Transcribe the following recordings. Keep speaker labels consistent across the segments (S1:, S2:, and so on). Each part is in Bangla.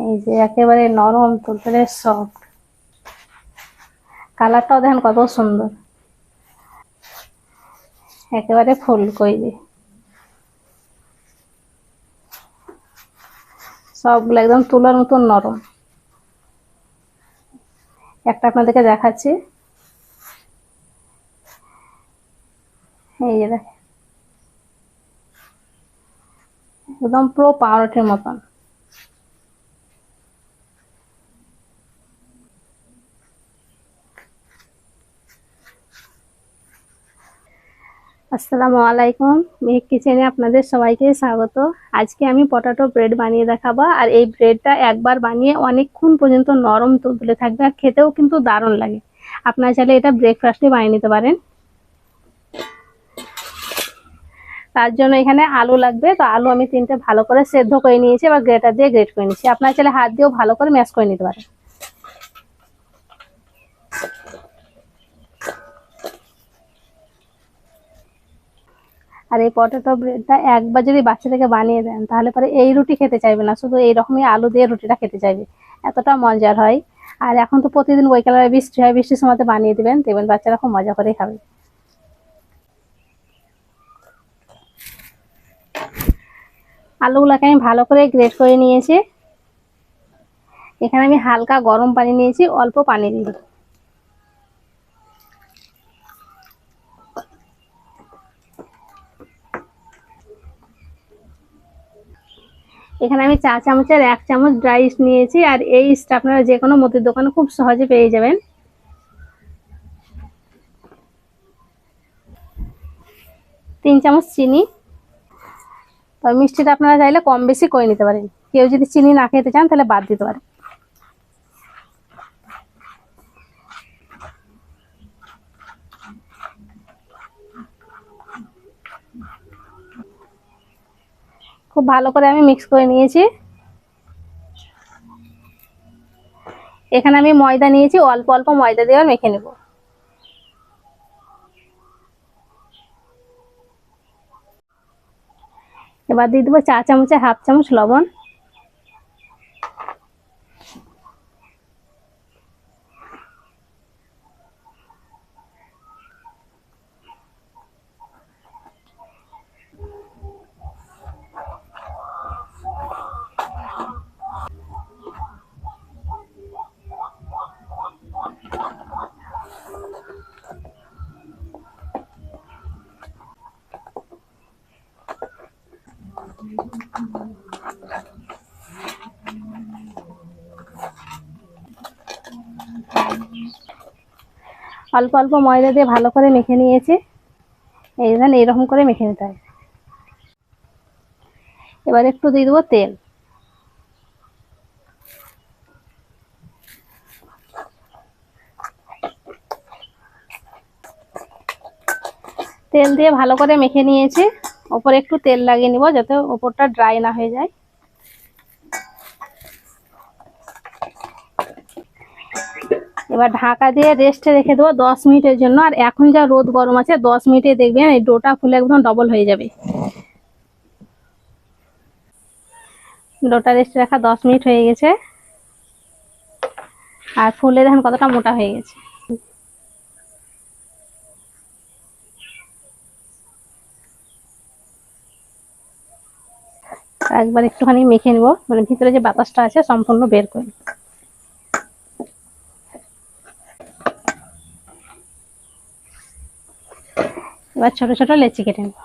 S1: এই যে একেবারে নরম, তুলতুলে সফট কালারটাও দেখেন কত সুন্দর। একেবারে ফুল কইবে সবগুলো একদম তুলার মতন নরম। একটা আপনাদেরকে দেখাচ্ছি। এই যে দেখেন। একদম পুরো পাউরুটির মতন। আসসালামু আলাইকুম। মেঘ কিচেনে আপনাদের সবাইকে স্বাগত। আজকে আমি পটাটো ব্রেড বানিয়ে দেখাবো। আর এই ব্রেডটা একবার বানিয়ে অনেকক্ষণ পর্যন্ত নরম তুলতুলে থাকবে আর খেতেও কিন্তু দারুণ লাগে। আপনারা চাইলে এটা ব্রেকফাস্টে বানিয়ে নিতে পারেন। তার জন্য এখানে আলু লাগবে। তো আলু আমি তিনটে ভালো করে সেদ্ধ করে নিয়েছি, এবার গ্রেটার দিয়ে গ্রেট করে নিয়েছি আপনারা চাইলে হাত দিয়েও ভালো করে ম্যাশ করে নিতে পারেন। আর এই পটেটো ব্রেডটা একবার যদি বাচ্চাদেরকে বানিয়ে দেন, তাহলে পরে এই রুটি খেতে চাইবে না, শুধু এইরকমই আলু দিয়ে রুটিটা খেতে চাইবে। এতটা মজার হয়। আর এখন তো প্রতিদিন বৈকালে বৃষ্টি হয়, বৃষ্টির সময় বানিয়ে দিবেন, দেখবেন বাচ্চারা খুব মজা করে খাবে। আলুগুলোকে আমি ভালো করে গ্রেট করে নিয়েছি। এখানে আমি হালকা গরম পানি নিয়েছি, অল্প পানি দিয়ে এখানে আমি চা চামচের এক চামচ ড্রাই ইস্ট নিয়েছি, আর এই ইস্টটা আপনারা যে কোনো মুদির দোকানে খুব সহজে পেয়ে যাবেন। তিন চামচ চিনি। তবে মিষ্টিটা আপনারা চাইলে কম বেশি করে নিতে পারেন। কেউ যদি চিনি না খেতে চান, তাহলে বাদ দিতে পারেন। খুব ভালো করে আমি মিক্স করে নিয়েছি। এখানে আমি ময়দা নিয়েছি, অল্প অল্প ময়দা দিয়ে মেখে নেব। এবার দিয়ে দেবো চা চামচে হাফ চামচ লবণ। অল্প অল্প ময়দা দিয়ে ভালো করে মেখে নিয়েছি। এই ধরেন এইরকম করে মেখে নিতে হয়। এবার একটু দিয়ে দেবো তেল। তেল দিয়ে ভালো করে মেখে নিয়েছি। ওপরে একটু তেল লাগিয়ে নিব যাতে ওপরটা ড্রাই না হয়ে যায়। এবার ঢাকা দিয়ে রেস্টে রেখে দেবো দশ মিনিটের জন্য। আর এখন যা রোদ গরম আছে, দশ মিনিটে দেখবেন এই ডোটা ফুলে একদম ডবল হয়ে যাবে। ডোটা রেস্টে রাখা দশ মিনিট হয়ে গেছে। আর ফুলে দেখেন কতটা মোটা হয়ে গেছে। একবার একটুখানি মেখে নেব। মানে ভিতরে যে বাতাসটা আছে, সম্পূর্ণ বের করে এবার ছোট ছোট লেচি কেটে নেব।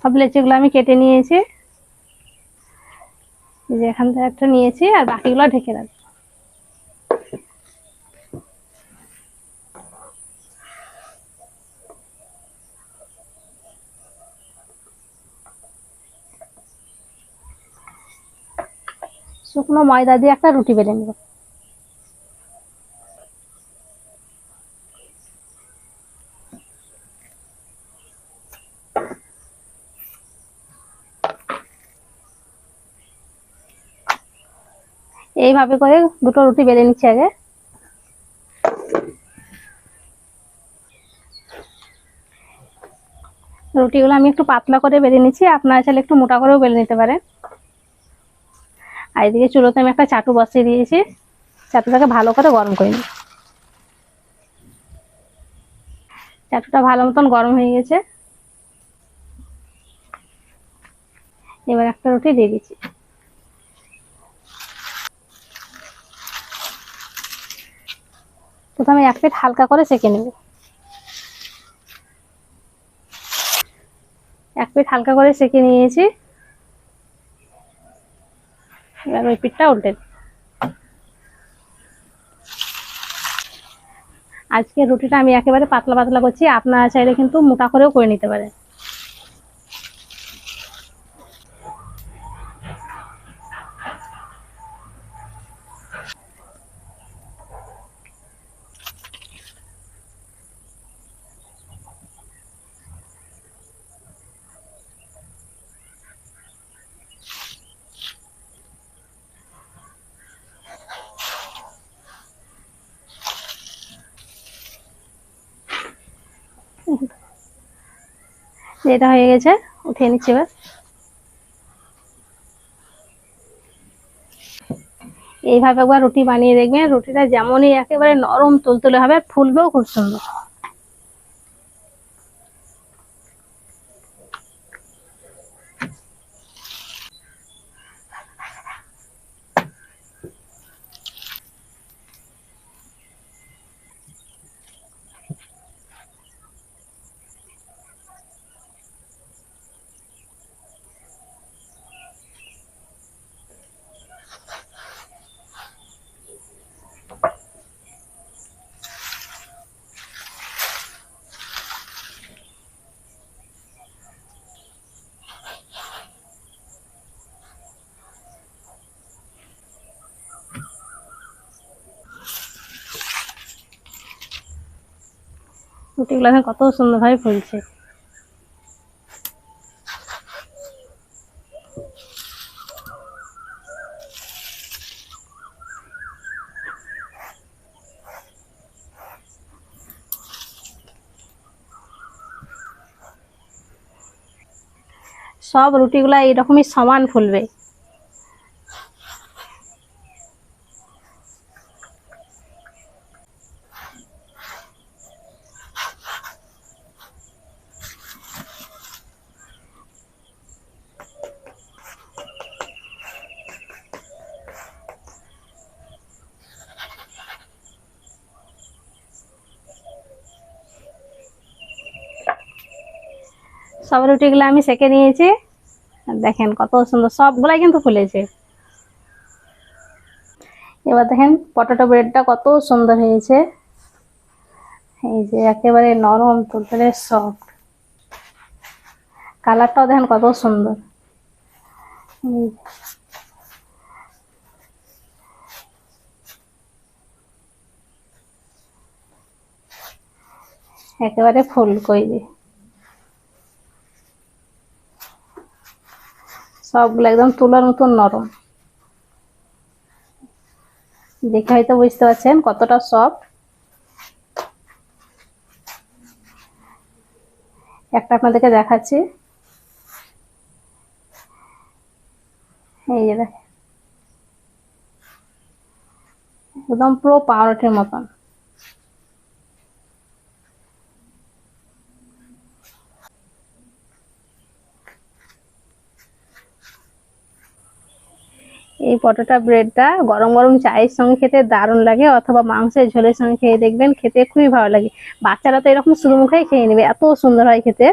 S1: সব লেচিগুলো আমি কেটে নিয়েছি। যে এখান থেকে একটা নিয়েছি, আর বাকিগুলো ঢেকে রাখব। শুকনো ময়দা দিয়ে একটা রুটি বেলে নেব। এইভাবে করে দুটো রুটি বেলে নিচ্ছে আগে। রুটিগুলো আমি একটু পাতলা করে বেঁধে নিচ্ছি, আপনারা চাইলে একটু মোটা করেও বেলে নিতে পারেন। আর এদিকে চুলোতে আমি একটা চাটু বসিয়ে দিয়েছি। চাটুটাকে ভালো করে গরম করে নিই। চাটুটা ভালো মতন গরম হয়ে গেছে। এবার একটা রুটি দিয়ে দিচ্ছি। প্রথমে এক প্লেট হালকা করে সেঁকে নেব। এক প্লেট হালকা করে সেঁকে নিয়েছি। এবার ওই পিঠটা উল্টে। আজকে রুটিটা আমি একেবারে পাতলা পাতলা করছি, আপনারা চাইলে কিন্তু মোটা করেও করে নিতে পারেন যেটা হয়ে গেছে, উঠিয়ে নিচ্ছি এবার। এইভাবে একবার রুটি বানিয়ে দেখবেন, রুটিটা যেমনই একেবারে নরম তুলতুলে হবে, ফুলবেও খুব সুন্দর। রুটিগুলো এখন কত সুন্দরভাবে ফুলছে। সব রুটিগুলো এইরকমই সমান ফুলবে। সব রুটিগুলো আমি সেকে নিয়েছি। দেখেন কত সুন্দর, সবগুলাই কিন্তু ফুলেছে। এবার দেখেন পটেটো ব্রেডটা কত সুন্দর হয়েছে। এই যে একেবারে নরম, তুলতুলে সফট কালারটাও দেখেন কত সুন্দর। একেবারে ফুল কইবে সবগুলো একদম তুলার মতন নরম। দেখে হয়তো বুঝতে পারছেন কতটা সফট একটা আপনাদেরকে দেখাচ্ছি। এই যে একদম পুরো পাউরুটির মতন। এই পটোটা ব্রেডটা গরম গরম চায়ের সঙ্গে খেতে দারুণ লাগে অথবা মাংসের ঝোলের সঙ্গে খেয়ে দেখবেন খেতে খুবই ভালো লাগে। বাচ্চারা তো এরকম শুধু মুখেই খেয়ে নেবে, এত সুন্দর হয় খেতে।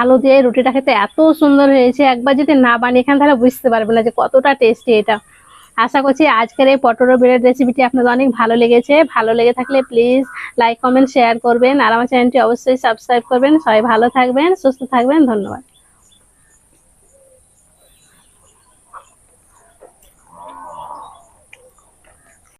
S1: আলু দিয়ে রুটিটা খেতে এত সুন্দর হয়েছে। একবার যদি না বানিয়ে এখানে তাহলে বুঝতে পারবে না যে কতটা টেস্টি এটা। আশা করছি আজকের এই পটোরো ব্রেড রেসিপিটি আপনাদের অনেক ভালো লেগেছে। ভালো লেগে থাকলে প্লিজ লাইক কমেন্ট শেয়ার করবেন। আর আমার চ্যানেলটি অবশ্যই সাবস্ক্রাইব করবেন। সবাই ভালো থাকবেন, সুস্থ থাকবেন। ধন্যবাদ।